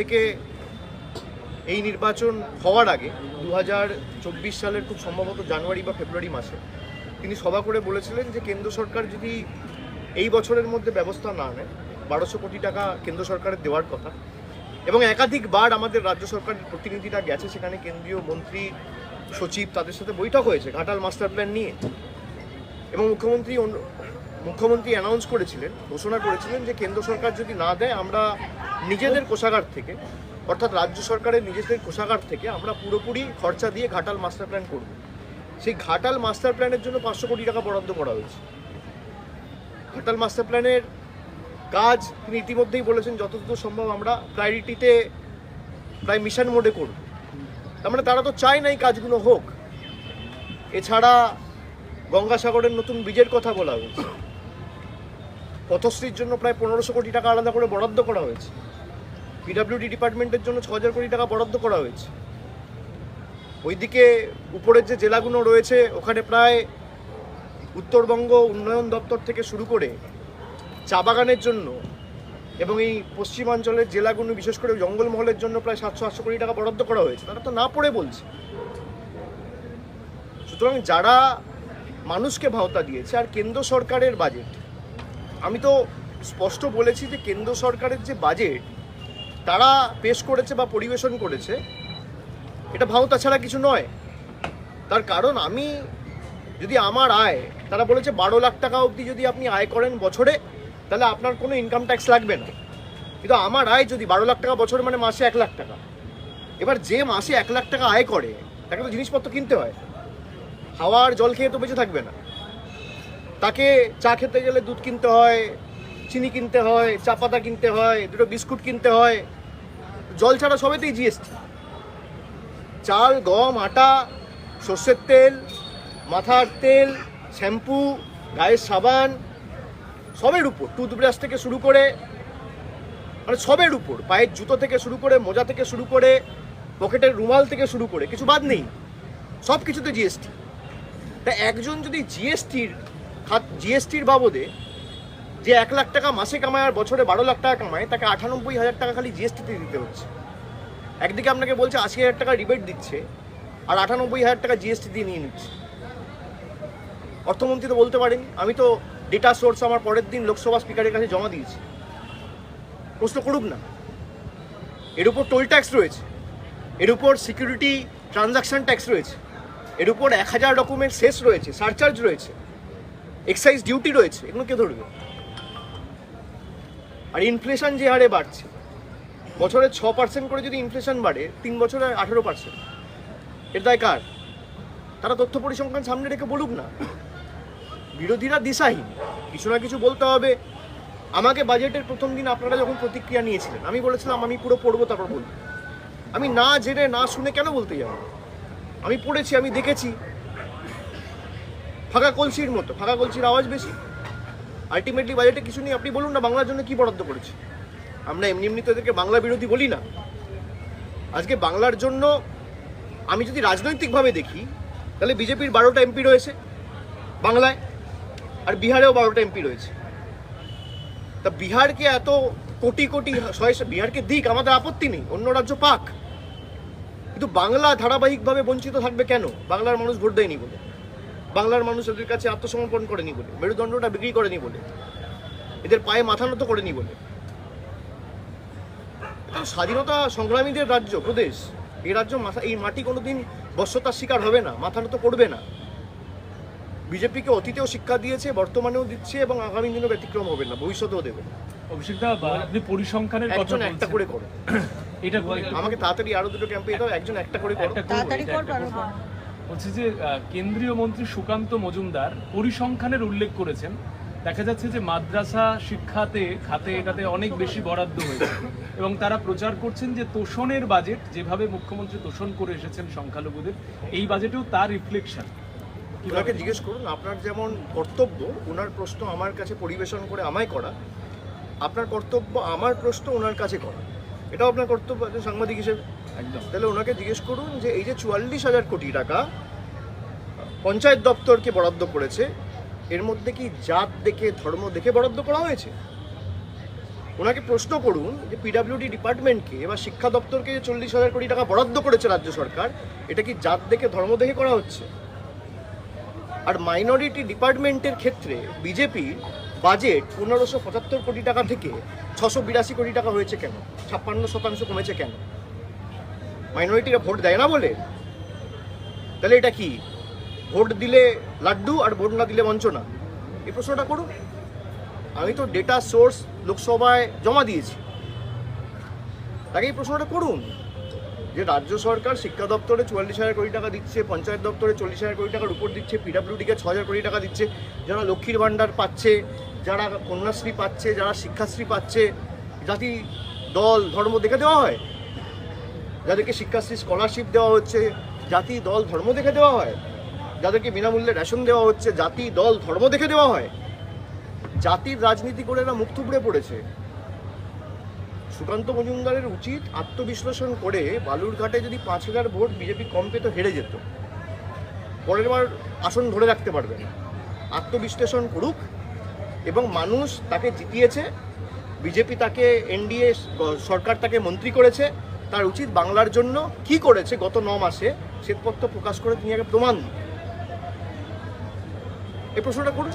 থেকে এই নির্বাচন হওয়ার আগে দু সালের খুব সম্ভবত জানুয়ারি বা ফেব্রুয়ারি মাসে তিনি সভা করে বলেছিলেন যে কেন্দ্র সরকার যদি এই বছরের মধ্যে ব্যবস্থা না নেয়, বারোশো কোটি টাকা কেন্দ্র সরকারের দেওয়ার কথা এবং একাধিকবার আমাদের রাজ্য সরকারের প্রতিনিধিরা গেছে, সেখানে কেন্দ্রীয় মন্ত্রী, সচিব তাদের সাথে বৈঠক হয়েছে, ঘাটাল মাস্টার প্ল্যান নিয়ে এবং মুখ্যমন্ত্রী মুখ্যমন্ত্রী অ্যানাউন্স করেছিলেন, ঘোষণা করেছিলেন যে কেন্দ্র সরকার যদি না দেয়, আমরা নিজেদের কোষাগার থেকে, অর্থাৎ রাজ্য সরকারের নিজেদের কোষাগার থেকে আমরা পুরোপুরি খরচা দিয়ে ঘাটাল মাস্টার প্ল্যান করব। সেই ঘাটাল মাস্টার প্ল্যানের জন্য পাঁচশো কোটি টাকা বরাদ্দ করা হয়েছে। ঘাটাল মাস্টার প্ল্যানের কাজ তিনি ইতিমধ্যেই বলেছেন, যতদূর সম্ভব আমরা প্রায়োরিটিতে প্রায় মিশন মোডে করব। তার মানে তারা তো চায় না এই কাজগুলো হোক। এছাড়া গঙ্গাসাগরের নতুন ব্রিজের কথা বলা হয়েছে। পথশ্রীর জন্য প্রায় পনেরোশো কোটি টাকা আলাদা করে বরাদ্দ করা হয়েছে। পিডাব্লিউডি ডিপার্টমেন্টের জন্য ছ হাজার কোটি টাকা বরাদ্দ করা হয়েছে। ওইদিকে উপরের যে জেলাগুলো রয়েছে, ওখানে প্রায় উত্তরবঙ্গ উন্নয়ন দপ্তর থেকে শুরু করে চা বাগানের জন্য এবং এই পশ্চিমাঞ্চলের জেলাগুলো, বিশেষ করে জঙ্গলমহলের জন্য প্রায় সাতশো আটশো কোটি টাকা বরাদ্দ করা হয়েছে। তারা তো না পড়ে বলছে। সুতরাং যারা মানুষকে ভাওতা দিয়েছে আর কেন্দ্র সরকারের বাজেট আমি তো স্পষ্ট বলেছি যে কেন্দ্র সরকারের যে বাজেট তারা পেশ করেছে বা পরিবেশন করেছে, এটা ভাওতা ছাড়া কিছু নয়। তার কারণ আমি যদি আমার আয়, তারা বলেছে বারো লাখ টাকা অবধি যদি আপনি আয় করেন বছরে, তাহলে আপনার কোনো ইনকাম ট্যাক্স লাগবে না। কিন্তু আমার আয় যদি বারো লাখ টাকা বছরে মানে মাসে এক লাখ টাকা। এবার যে মাসে এক লাখ টাকা আয় করে, তাকে তো জিনিসপত্র কিনতে হয়। হাওয়ার জল খেয়ে তো বেঁচে থাকবে না। তাকে চা খেতে গেলে দুধ কিনতে হয় চিনি কিনতে হয়, চা পাতা কিনতে হয়, দুটো বিস্কুট কিনতে হয়। জল ছাড়া সবেতেই জিএসটি চাল, গম, আটা, সর্ষের তেল, মাথার তেল, শ্যাম্পু, গায়ের সাবান, সবের উপর টুথব্রাশ থেকে শুরু করে মানে সবের উপর, পায়ের জুতো থেকে শুরু করে, মোজা থেকে শুরু করে, পকেটের রুমাল থেকে শুরু করে, কিছু বাদ নেই। সব কিছুতে জিএসটি তা একজন যদি জিএসটির খাত জিএসটির বাবদে যে এক লাখ টাকা মাসে কামায় আর বছরে বারো লাখ টাকা কামায়, তাকে আটানব্বই হাজার টাকা খালি জিএসটিতে দিতে হচ্ছে। একদিকে আপনাকে বলছে আশি হাজার টাকা রিবেট দিচ্ছে, আর আটানব্বই হাজার টাকা জিএসটি দিয়ে নিয়ে নিচ্ছে। অর্থমন্ত্রী তো বলতে পারেন, আমি তো ডেটা সোর্স আমার পরের দিন লোকসভা স্পিকারের কাছে জমা দিয়েছি। প্রশ্ন করুক না। এর উপর টোল ট্যাক্স রয়েছে, এর উপর সিকিউরিটি ট্রানজাকশন ট্যাক্স রয়েছে, এর উপর এক হাজার রকমের সেস রয়েছে সারচার্জ রয়েছে এক্সাইজ ডিউটি রয়েছে, এগুলো কে ধরবে? আর ইনফ্লেশন যে হারে বাড়ছে, বছরে ছ পার্সেন্ট করে যদি ইনফ্লেশন বাড়ে, তিন বছরে আঠেরো পার্সেন্ট এর দায় কার? তারা তথ্য পরিসংখ্যান সামনে রেখে বলুক না। বিরোধীরা দিশাহীন। কিছু না কিছু বলতে হবে। আমাকে বাজেটের প্রথম দিন আপনারা যখন প্রতিক্রিয়া নিয়েছিলেন, আমি বলেছিলাম, আমি পুরো পড়ব, তারপর বলব। আমি না জেনে, না শুনে কেন বলতে যাব? আমি পড়েছি, আমি দেখেছি। ফাঁকা কলসির মতো, ফাঁকা কলসির আওয়াজ বেশি। আলটিমেটলি বাজেটে কিছু নেই, আপনি বলুন না বাংলার জন্য কি বরাদ্দ করেছে। আমরা এমনি এমনি এদেরকে বাংলা বিরোধী বলি না। আজকে বাংলার জন্য আমি যদি রাজনৈতিকভাবে দেখি, তাহলে বিজেপির বারোটা এমপি রয়েছে বাংলায়, আর বিহারেও বারোটা এমপি রয়েছে। তা বিহারকে এত কোটি কোটি বিহারকে দিক, আমাদের আপত্তি নেই, অন্য রাজ্য পাক। কিন্তু বাংলা ধারাবাহিকভাবে বঞ্চিত থাকবে কেন? বাংলার মানুষ ভোট দেয়নি বলে। বাংলার মানুষ এদের কাছে আত্মসমর্পণ করেনি বলে মেরুদণ্ডটা বিক্রি করেনি বলে এদের পায়ে মাথা নত করেনি বলে। এটা স্বাধীনতা সংগ্রামীদের রাজ্য প্রদেশ এই রাজ্য মাথা এই মাটি কোনোদিন বশ্যতার শিকার হবে না মাথা নত করবে না। বিজেপিকে অতীতেও শিক্ষা দিয়েছে বর্তমানেও দিচ্ছে এবং আগামী দিনেও ব্যতিক্রম হবে না ভবিষ্যতেও দেবে আপনি পরিসংখ্যানের কথা একটা। করে করো। এটা আমাকে তাড়াতাড়ি আরও দুটো ক্যাম্পে দাও একজন একটা করে করো। তাড়াতাড়ি কর। বলছি যে কেন্দ্রীয় মন্ত্রী সুকান্ত মজুমদার পরিসংখ্যানের উল্লেখ করেছেন। দেখা যাচ্ছে যে মাদ্রাসা শিক্ষাতে, খাতে এটাতে অনেক বেশি বরাদ্দ হয়েছে। এবং তারা প্রচার করছেন যে তোষণের বাজেট, যেভাবে মুখ্যমন্ত্রী তোষণ করে এসেছেন সংখ্যালঘুদের, এই বাজেটেও তার রিফ্লেকশন। ওনাকে জিজ্ঞেস করুন, আপনার যেমন কর্তব্য, ওনার প্রশ্ন আমার কাছে পরিবেশন করে আমায় করা, আপনার কর্তব্য আমার প্রশ্ন ওনার কাছে করা। এটাও আপনার কর্তব্য সাংবাদিক হিসেবে একদম। তাহলে ওনাকে জিজ্ঞেস করুন যে এই যে চুয়াল্লিশ হাজার কোটি টাকা পঞ্চায়েত দপ্তরকে বরাদ্দ করেছে, এর মধ্যে কি জাত দেখে, ধর্ম দেখে বরাদ্দ করা হয়েছে? ওনাকে প্রশ্ন করুন যে পিডাব্লিউডি ডিপার্টমেন্টকে বা শিক্ষা দপ্তরকে যে চল্লিশ হাজার কোটি টাকা বরাদ্দ করেছে রাজ্য সরকার, এটা কি জাত দেখে, ধর্ম দেখে করা হচ্ছে? আর মাইনরিটি ডিপার্টমেন্টের ক্ষেত্রে বিজেপি বাজেট পনেরোশো পঁচাত্তর কোটি টাকা থেকে ছশো বিরাশি কোটি টাকা হয়েছে কেন? ছাপ্পান্ন শতাংশ কমেছে কেন? মাইনরিটিরা ভোট দেয় না বলে? তাহলে এটা কি? ভোট দিলে লাড্ডু আর ভোট না দিলে বঞ্চনা? এই প্রশ্নটা করুন। আমি তো ডেটা সোর্স লোকসভায় জমা দিয়েছি। তাকে এই প্রশ্নটা করুন। যে রাজ্য সরকার শিক্ষা দপ্তরে চুয়াল্লিশ হাজার কোটি টাকা দিচ্ছে, পঞ্চায়েত দপ্তরে চল্লিশ হাজার কোটি টাকার উপর দিচ্ছে পিডাব্লিউডিকে ছ হাজার কোটি টাকা দিচ্ছে, যারা লক্ষ্মীর ভাণ্ডার পাচ্ছে, যারা কন্যাশ্রী পাচ্ছে, যারা শিক্ষাশ্রী পাচ্ছে, জাতি, দল, ধর্ম দেখে দেওয়া হয়? যাদেরকে শিক্ষাশ্রী স্কলারশিপ দেওয়া হচ্ছে, জাতি, দল, ধর্ম দেখে দেওয়া হয়। যাদেরকে বিনামূল্যে রেশন দেওয়া হচ্ছে, জাতি, দল, ধর্ম দেখে দেওয়া হয়। জাতির রাজনীতি করে এরা মুখ থুবড়ে পড়েছে। সুকান্ত মজুমদারের উচিত আত্মবিশ্লেষণ করে বালুরঘাটে যদি পাঁচ হাজার ভোট বিজেপি কম পেত, হেরে যেত। পরের বার আসন ধরে রাখতে পারবে না। আত্মবিশ্লেষণ করুক এবং মানুষ তাকে জিতিয়েছে, বিজেপি তাকে, এনডিএ সরকার তাকে মন্ত্রী করেছে তার উচিত বাংলার জন্য কি করেছে গত ন মাসে শ্বেতপত্র প্রকাশ করে তিনি আগে প্রমাণ। এই প্রশ্নটা করুন